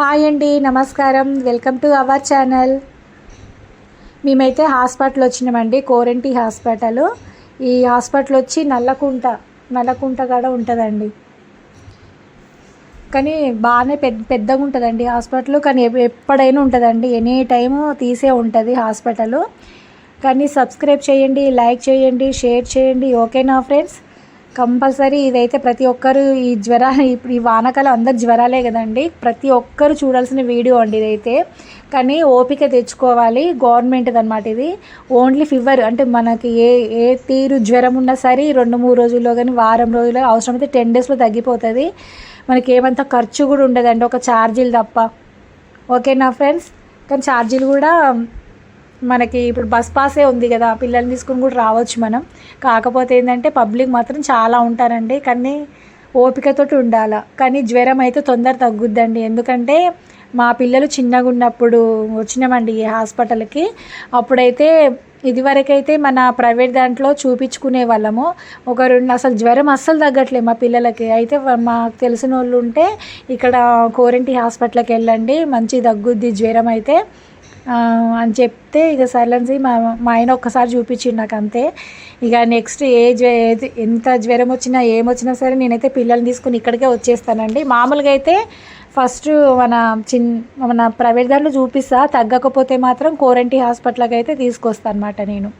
Hi అండి నమస్కారం. Welcome to our channel. మేమైతే హాస్పిటల్ వచ్చినామండి కోరెంటి హాస్పిటల్. ఈ హాస్పిటల్ వచ్చి నల్లకుంట నల్లకుంట కాడ ఉంటుందండి. కానీ బాగానే పెద్ద పెద్దగా ఉంటుందండి హాస్పిటల్. కానీ ఎప్పుడైనా ఉంటుందండి ఎనీ టైము తీసే ఉంటుంది హాస్పిటల్. కానీ సబ్స్క్రైబ్ చేయండి లైక్ చేయండి షేర్ చేయండి ఓకేనా ఫ్రెండ్స్? కంపల్సరీ ఇదైతే ప్రతి ఒక్కరు ఈ జ్వర ఇప్పుడు ఈ వానకాలం అందరు జ్వరాలే కదండి. ప్రతి ఒక్కరు చూడాల్సిన వీడియో అండి ఇదైతే. కానీ ఓపిక తెచ్చుకోవాలి. గవర్నమెంట్ది అనమాట ఇది. ఓన్లీ ఫీవర్ అంటే మనకి ఏ ఏ తీరు జ్వరం ఉన్నా సరే రెండు మూడు రోజుల్లో కానీ వారం రోజుల్లో అవసరమైతే టెన్ డేస్లో తగ్గిపోతుంది. మనకి ఏమంత ఖర్చు కూడా ఉండదండి. ఒక ఛార్జీలు తప్ప. ఓకేనా ఫ్రెండ్స్? కానీ ఛార్జీలు కూడా మనకి ఇప్పుడు బస్ పాసే ఉంది కదా పిల్లల్ని తీసుకుని కూడా రావచ్చు మనం. కాకపోతే ఏంటంటే పబ్లిక్ మాత్రం చాలా ఉంటారండి. కానీ ఓపికతోటి ఉండాలి. కానీ జ్వరం అయితే తొందర తగ్గుద్దండి. ఎందుకంటే మా పిల్లలు చిన్నగా ఉన్నప్పుడు వచ్చినామండి ఈ హాస్పిటల్కి. అప్పుడైతే ఇదివరకైతే మన ప్రైవేట్ దాంట్లో చూపించుకునే వాళ్ళము. ఒక రెండు అసలు జ్వరం అస్సలు తగ్గట్లేదు మా పిల్లలకి. అయితే మాకు తెలిసిన వాళ్ళు ఉంటే ఇక్కడ కోరంటి హాస్పిటల్కి వెళ్ళండి మంచి తగ్గుద్ది జ్వరం అయితే. అని చెప్తే ఇక సైలెన్స్ మా మా ఆయన ఒక్కసారి చూపించిండు నాకు అంతే. ఇక నెక్స్ట్ ఏ జ్వ ఏది ఎంత జ్వరం వచ్చినా ఏమొచ్చినా సరే నేనైతే పిల్లల్ని తీసుకుని ఇక్కడికే వచ్చేస్తానండి. మామూలుగా అయితే ఫస్ట్ మన చిన్ మన ప్రైవేట్ దాంట్లో చూపిస్తా తగ్గకపోతే మాత్రం కోరంటి హాస్పిటల్కి అయితే తీసుకొస్తాను అనమాట నేను.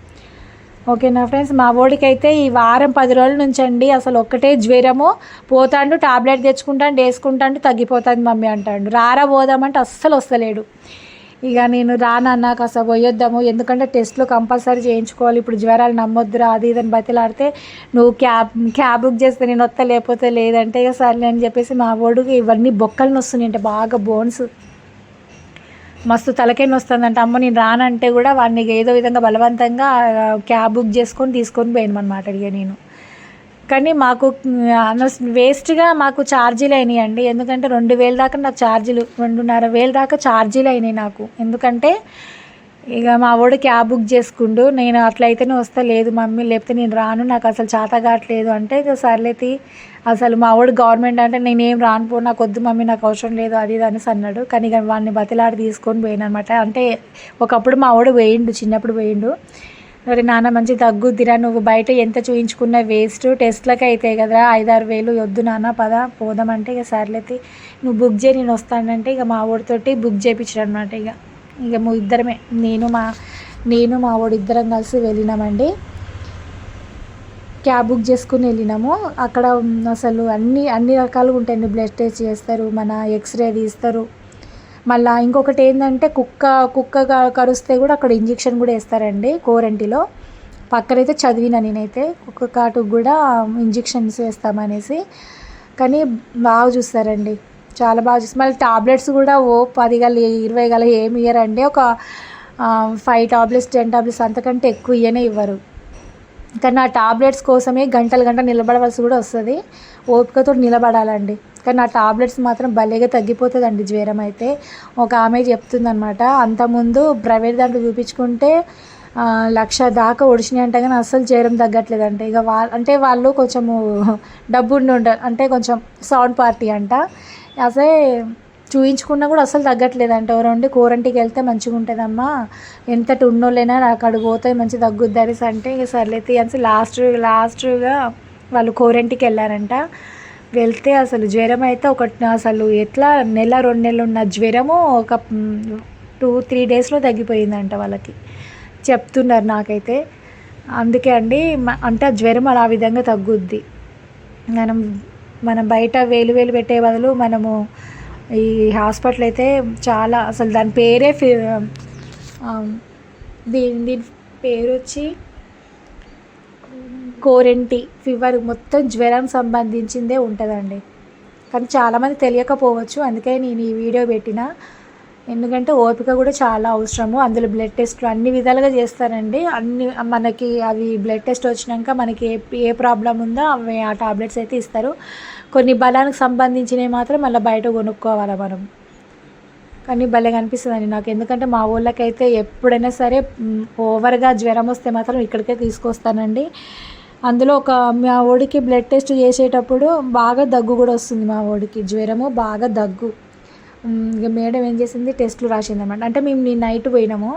ఓకేనా ఫ్రెండ్స్? మా వాడికి అయితే ఈ వారం పది రోజుల నుంచి అండి అసలు ఒక్కటే జ్వరము. పోతాండు టాబ్లెట్ తెచ్చుకుంటాను వేసుకుంటాండు తగ్గిపోతుంది మమ్మీ అంటాడు. రారా పోదామంటే అస్సలు వస్తలేడు. ఇక నేను రానన్నా కాస్త పోయొద్దాము. ఎందుకంటే టెస్ట్లు కంపల్సరీ చేయించుకోవాలి. ఇప్పుడు జ్వరాలు నమ్మొద్దురా అది ఇదని బతిలాడితే నువ్వు క్యాబ్ క్యాబ్ బుక్ చేస్తే నేను వస్తా లేకపోతే లేదంటే ఇక సర్లే అని చెప్పేసి మా ఓడికి ఇవన్నీ బొక్కలు నొస్తున్నాయి అంటే బాగా బోన్స్. మస్తు తలకేని వస్తుందంట అమ్మ నేను రానంటే కూడా వాడిని ఏదో విధంగా బలవంతంగా క్యాబ్ బుక్ చేసుకొని తీసుకొని పోయాను అనమాట ఇక నేను. కానీ మాకు వేస్ట్గా మాకు ఛార్జీలు అయినాయి అండి ఎందుకంటే రెండు వేల దాకా నాకు ఛార్జీలు రెండున్నర వేల దాకా ఛార్జీలు అయినాయి నాకు. ఎందుకంటే ఇక మా వాడు క్యాబ్ బుక్ చేసుకుండు. నేను అట్లయితేనే వస్తా లేదు మమ్మీ లేకపోతే నేను రాను. నాకు అసలు చేత కావట్లేదు అంటే ఇక సర్లేతి అసలు మా వాడు గవర్నమెంట్ అంటే నేనేం రాను పో నాకు వద్దు మమ్మీ నాకు అవసరం లేదు అది ఇది అనేసి అన్నాడు. కానీ ఇక వాడిని బతిలాడి తీసుకొని పోయాను అనమాట. అంటే ఒకప్పుడు మా వాడు వేయిండు చిన్నప్పుడు వేయిండు మరి నాన్న మంచి తగ్గుద్దిరా నువ్వు బయట ఎంత చూయించుకున్న వేస్ట్ టెస్ట్లకు అవుతాయి కదా ఐదారు వేలు వద్దు నాన్న పద పోదామంటే ఇక సర్లేతి. నువ్వు బుక్ చేయి నేను వస్తానంటే ఇక మా వాడితోటి బుక్ చేయించాడు అనమాట ఇక. ఇక మా ఇద్దరమే. నేను మా నేను మా వాడు ఇద్దరం కలిసి వెళ్ళినామండి. క్యాబ్ బుక్ చేసుకుని వెళ్ళినాము. అక్కడ అసలు అన్ని అన్ని రకాలుగా ఉంటాయండి బ్లడ్ టెస్ట్ చేస్తారు మన ఎక్స్రే తీస్తారు. మళ్ళీ ఇంకొకటి ఏంటంటే కుక్క కుక్క కరుస్తే కూడా అక్కడ ఇంజెక్షన్ కూడా వేస్తారండి కోరంటిలో. పక్కనైతే చదివిన నేనైతే కుక్క కాటుకు కూడా ఇంజెక్షన్స్ వేస్తామనేసి. కానీ బాగా చూస్తారండి. చాలా బాగా చూస్తారు మళ్ళీ టాబ్లెట్స్ కూడా ఓ పది గల ఇరవై గల ఏమి ఇయ్యరండి. ఒక ఫైవ్ టాబ్లెట్స్ టెన్ టాబ్లెట్స్ అంతకంటే ఎక్కువ ఇయ్యనే ఇవ్వరు. కానీ ఆ టాబ్లెట్స్ కోసమే గంటలు గంట నిలబడవలసి కూడా వస్తుంది. ఓపికతో నిలబడాలండి. కానీ ఆ టాబ్లెట్స్ మాత్రం భలేగా తగ్గిపోతుందండి జ్వరం అయితే. ఒక ఆమె చెప్తుందనమాట అంతకుముందు ప్రైవేట్ దాంట్లో చూపించుకుంటే లక్ష దాకా ఒడిచినాయి అంటే కానీ అస్సలు జ్వరం తగ్గట్లేదంట. ఇక వా అంటే వాళ్ళు కొంచెము డబ్బు ఉండి ఉంటారు అంటే కొంచెం సౌండ్ పార్టీ అంట. అసలే చూయించుకున్నా కూడా అసలు తగ్గట్లేదంట. ఎవరండి కోరంటికి వెళ్తే మంచిగా ఉంటుందమ్మా. ఎంతటి ఉన్నోళ్ళైనా నాకు అడుగు పోతే మంచి తగ్గుద్ది అనేసి అంటే ఇక సర్లేదు అనేసి లాస్ట్ లాస్ట్గా వాళ్ళు కోరంటికి వెళ్ళారంట. వెళ్తే అసలు జ్వరం అయితే ఒక అసలు ఎట్లా నెల రెండు నెలలు ఉన్న జ్వరము ఒక టూ త్రీ డేస్లో తగ్గిపోయిందంట వాళ్ళకి. చెప్తున్నారు నాకైతే. అందుకే అండి అంటే ఆ జ్వరం అలా ఆ విధంగా తగ్గుద్ది. మనం మనం బయట వేలు వేలు పెట్టే బదులు మనము ఈ హాస్పిటల్ అయితే చాలా అసలు దాని పేరే దీని దీని పేరు వచ్చి కోరెంటి ఫీవర్ మొత్తం జ్వరం సంబంధించిందే ఉంటుందండి. కానీ చాలామంది తెలియకపోవచ్చు అందుకే నేను ఈ వీడియో పెట్టిన. ఎందుకంటే ఓపిక కూడా చాలా అవసరము. అందులో బ్లడ్ టెస్ట్లు అన్ని విధాలుగా చేస్తారండి. అన్ని మనకి అవి బ్లడ్ టెస్ట్ వచ్చినాక మనకి ఏ ఏ ప్రాబ్లం ఉందో అవి ఆ టాబ్లెట్స్ అయితే ఇస్తారు. కొన్ని బలానికి సంబంధించినవి మాత్రం మళ్ళీ బయట కొనుక్కోవాలి మనం. కానీ భలే కనిపిస్తుందండి నాకు. ఎందుకంటే మా ఊళ్ళకైతే ఎప్పుడైనా సరే ఓవర్గా జ్వరం వస్తే మాత్రం ఇక్కడికే తీసుకొస్తానండి. అందులో ఒక మా ఓడికి బ్లడ్ టెస్ట్ చేసేటప్పుడు బాగా దగ్గు కూడా వస్తుంది మా ఓడికి జ్వరము బాగా దగ్గు. ఇక మేడం ఏం చేసింది? టెస్ట్లు రాసింది అనమాట అంటే మేము నీ నైట్ పోయినాము.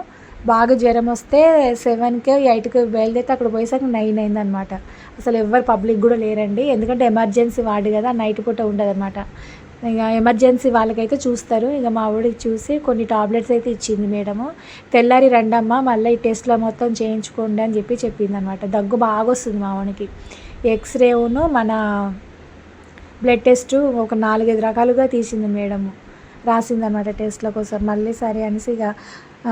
బాగా జ్వరం వస్తే సెవెన్కి ఎయిట్కి బయలుదేరితే అక్కడ పోయేసరికి నైన్ అయిందనమాట అసలు ఎవరు పబ్లిక్ కూడా లేరండి. ఎందుకంటే ఎమర్జెన్సీ వార్డు కదా నైట్ పూట ఉండదన్నమాట. ఇక ఎమర్జెన్సీ వాళ్ళకైతే చూస్తారు. ఇక మా ఆవిడకి చూసి కొన్ని టాబ్లెట్స్ అయితే ఇచ్చింది మేడము. తెల్లారి రండమ్మా మళ్ళీ ఈ టెస్ట్లో మొత్తం చేయించుకోండి అని చెప్పి చెప్పింది అనమాట దగ్గు బాగా వస్తుంది మా ఆవిడకి ఎక్స్రేను మన బ్లడ్ టెస్ట్ ఒక నాలుగైదు రకాలుగా తీసింది మేడము. రాసింది అనమాట టెస్ట్ల కోసం. మళ్ళీ సరే అనేసి ఇక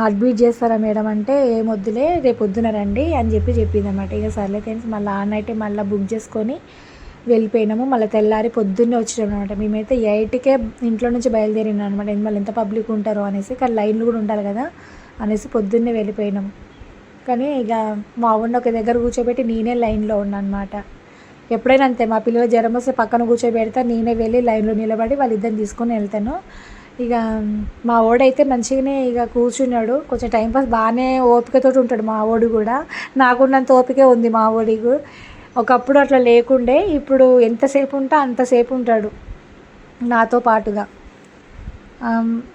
అడ్మిట్ చేస్తారా మేడం అంటే ఏం వద్దులే రేపు పొద్దున రండి అని చెప్పి చెప్పింది అనమాట ఇక సర్లే తెలిసి మళ్ళీ ఆ నైటే మళ్ళీ బుక్ చేసుకొని వెళ్ళిపోయినాము. మళ్ళీ తెల్లారి పొద్దున్నే వచ్చినాం అనమాట మేమైతే ఎయిట్కే ఇంట్లో నుంచి బయలుదేరినాం అనమాట మళ్ళీ ఎంత పబ్లిక్ ఉంటారో అనేసి. కానీ లైన్లు కూడా ఉండాలి కదా అనేసి పొద్దున్నే వెళ్ళిపోయినాం. కానీ ఇక మా ఊడిని ఒక దగ్గర కూర్చోబెట్టి నేనే లైన్లో ఉన్నాను అనమాట ఎప్పుడైనా అంతే మా పిల్లలు జ్వరం వస్తే పక్కన కూర్చోబెడతా నేనే వెళ్ళి లైన్లో నిలబడి వాళ్ళిద్దరిని తీసుకొని వెళ్తాను. ఇక మా ఓడైతే మంచిగానే ఇక కూర్చున్నాడు. కొంచెం టైంపాస్ బాగానే ఓపికతో ఉంటాడు మా ఓడి కూడా. నాకున్నంత ఓపికే ఉంది మా ఓడికి. ఒకప్పుడు అట్లా లేకుండే ఇప్పుడు ఎంతసేపు ఉంటా అంతసేపు ఉంటాడు నాతో పాటుగా.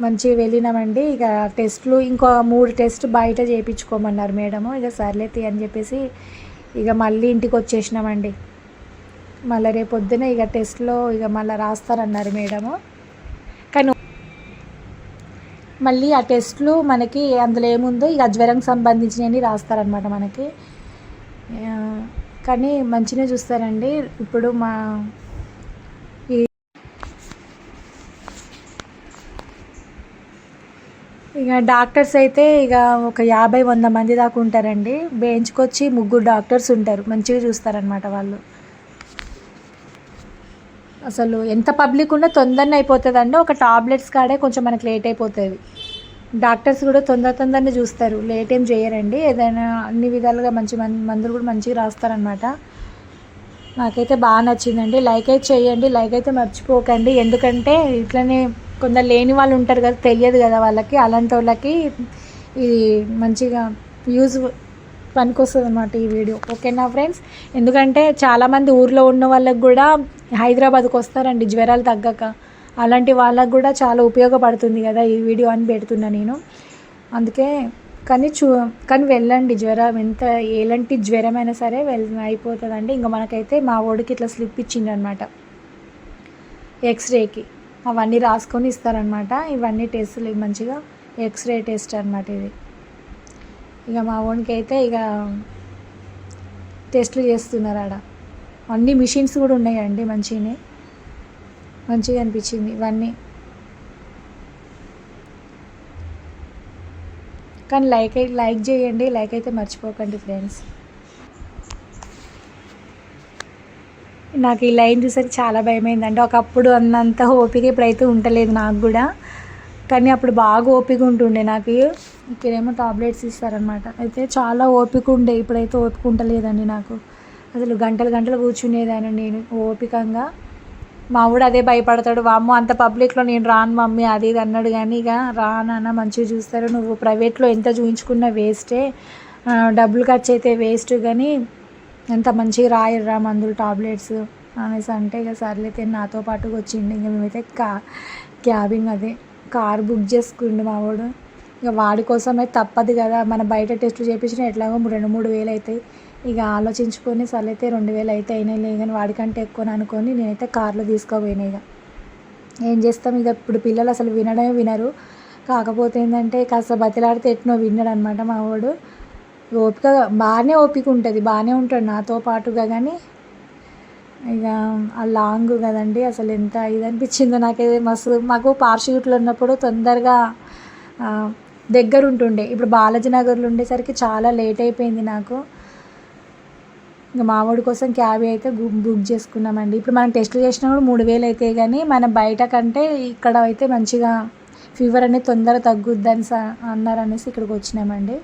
మంచిగా వెళ్ళినామండి. ఇక టెస్ట్లు ఇంకో మూడు టెస్ట్ బయట చేయించుకోమన్నారు మేడము. ఇక సర్లేతి అని చెప్పేసి ఇక మళ్ళీ ఇంటికి వచ్చేసినామండి. మళ్ళీ రేపు పొద్దున ఇక టెస్ట్లో ఇక మళ్ళీ రాస్తారన్నారు మేడము. మళ్ళీ ఆ టెస్ట్లు మనకి అందులో ఏముందో ఇక జ్వరం సంబంధించినవి రాస్తారనమాట మనకి. కానీ మంచిగా చూస్తారండి. ఇప్పుడు మా ఈ ఇక డాక్టర్స్ అయితే ఇక ఒక యాభై వంద మంది దాకా ఉంటారండి. బెంచ్కి వచ్చి ముగ్గురు డాక్టర్స్ ఉంటారు. మంచిగా చూస్తారనమాట వాళ్ళు. అసలు ఎంత పబ్లిక్ ఉన్నా తొందరనే అయిపోతుంది అండి ఒక టాబ్లెట్స్ కాడే కొంచెం మనకి లేట్ అయిపోతుంది. డాక్టర్స్ కూడా తొందర తొందరనే చూస్తారు. లేట్ ఏం చేయరండి. ఏదైనా అన్ని విధాలుగా మంచి మం- మందులు కూడా మంచిగా రాస్తారనమాట నాకైతే బాగా నచ్చిందండి. లైక్ అయితే చేయండి. లైక్ అయితే మర్చిపోకండి. ఎందుకంటే ఇట్లనే కొందరు లేని వాళ్ళు ఉంటారు కదా తెలియదు కదా వాళ్ళకి. అలాంటి వాళ్ళకి ఇది మంచిగా యూజ్ పనికొస్తుంది అనమాట ఈ వీడియో. ఓకేనా ఫ్రెండ్స్? ఎందుకంటే చాలామంది ఊర్లో ఉన్న వాళ్ళకి కూడా హైదరాబాద్కి వస్తారండి జ్వరాలు తగ్గక. అలాంటి వాళ్ళకి కూడా చాలా ఉపయోగపడుతుంది కదా ఈ వీడియో అని పెడుతున్నా నేను. అందుకే కానీ చూ కానీ వెళ్ళండి జ్వరం ఎంత ఎలాంటి జ్వరమైనా సరే వెళ్ అయిపోతుందండి. ఇంకా మనకైతే మా ఓడికి ఇట్లా స్లిప్ ఇచ్చిండనమాట ఎక్స్రేకి. అవన్నీ రాసుకొని ఇస్తారనమాట ఇవన్నీ టెస్టులు మంచిగా ఎక్స్రే టెస్ట్ అనమాట ఇది. ఇక మా ఓన్కి అయితే ఇక టెస్టులు చేస్తున్నారు ఆడ. అన్ని మిషన్స్ కూడా ఉన్నాయండి మంచిగానే మంచిగా అనిపించింది ఇవన్నీ. కానీ లైక్ లైక్ చేయండి లైక్ అయితే మర్చిపోకండి ఫ్రెండ్స్. నాకు ఈ లైన్ చూసరికి చాలా భయమైందండి ఒకప్పుడు అన్నంత ఓపిక ఇప్పుడైతే ఉండలేదు నాకు కూడా. కానీ అప్పుడు బాగా ఓపిక ఉంటుండే నాకు. ఇక్కడేమో టాబ్లెట్స్ ఇస్తారనమాట అయితే చాలా ఓపిక ఉండే. ఇప్పుడైతే ఓపిక ఉండలేదండి నాకు. అసలు గంటలు గంటలు కూర్చునేదాన్ని నేను ఓపికంగా. మా ఊడు అదే భయపడతాడు. వామ్మో అంత పబ్లిక్లో నేను రాను మమ్మీ అది ఇది అన్నాడు. కానీ ఇక రానన్న మంచిగా చూస్తారు. నువ్వు ప్రైవేట్లో ఎంత చూయించుకున్నా వేస్టే. డబ్బులు ఖర్చు అయితే వేస్ట్. కానీ ఎంత మంచిగా రాయర్రా మందులు టాబ్లెట్స్ అనేసి అంటే ఇక సర్లైతే నాతో పాటుగా వచ్చిండు. ఇంక మేమైతే కా క్యాబింగ్ అదే. కార్ బుక్ చేసుకుండు మా వాడు. ఇక వాడి కోసమే తప్పదు కదా. మన బయట టెస్టులు చేయించిన ఎట్లాగో రెండు మూడు వేలు అవుతాయి ఇక ఆలోచించుకొని సర్లైతే రెండు వేలు అయితే అయినాయి లే కానీ వాడికంటే ఎక్కువ అనుకొని నేనైతే కార్లో తీసుకోపోయినా ఇక. ఏం చేస్తాం? ఇక ఇప్పుడు పిల్లలు అసలు వినడమే వినరు. కాకపోతే ఏంటంటే కాస్త బతిలాడితే ఎట్నో విన్నాడు అనమాట మా వాడు. ఓపిక బాగానే ఓపిక ఉంటుంది. బాగానే ఉంటాడు నాతో పాటుగా కానీ ఇక ఆ లాంగ్ కదండి అసలు ఎంత ఇది అనిపించిందో నాకైతే మస్తు మాకు పార్షూట్లో ఉన్నప్పుడు తొందరగా దగ్గర ఉంటుండే ఇప్పుడు బాలాజీ నగర్లో ఉండేసరికి చాలా లేట్ అయిపోయింది నాకు. ఇంకా మావాడి కోసం క్యాబ్ అయితే బుక్ చేసుకున్నామండి. ఇప్పుడు మనం టెస్టులు చేసినా కూడా మూడు వేలు అవుతాయి కానీ మన బయట కంటే ఇక్కడ అయితే మంచిగా ఫీవర్ అనేది తొందరగా తగ్గుద్దని అన్నారు అన్నారనేసి ఇక్కడికి వచ్చినామండి.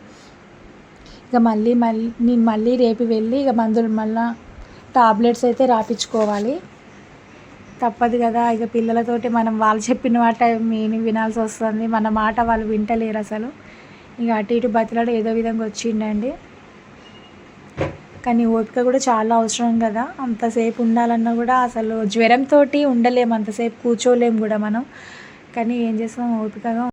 ఇక మళ్ళీ మళ్ళీ నేను మళ్ళీ రేపు వెళ్ళి ఇక మందులు మళ్ళీ టాబ్లెట్స్ అయితే రాపించుకోవాలి తప్పదు కదా ఇక పిల్లలతోటి మనం వాళ్ళు చెప్పిన మాట మీని వినాల్సి వస్తుంది. మన మాట వాళ్ళు వింటలేరు అసలు. ఇక అటు ఇటు బతిలాడు ఏదో విధంగా వచ్చిండండి. కానీ ఓపిక కూడా చాలా అవసరం కదా. అంతసేపు ఉండాలన్నా కూడా అసలు జ్వరంతో ఉండలేము అంతసేపు కూర్చోలేము కూడా మనం. కానీ ఏం చేస్తాం? ఓపికగా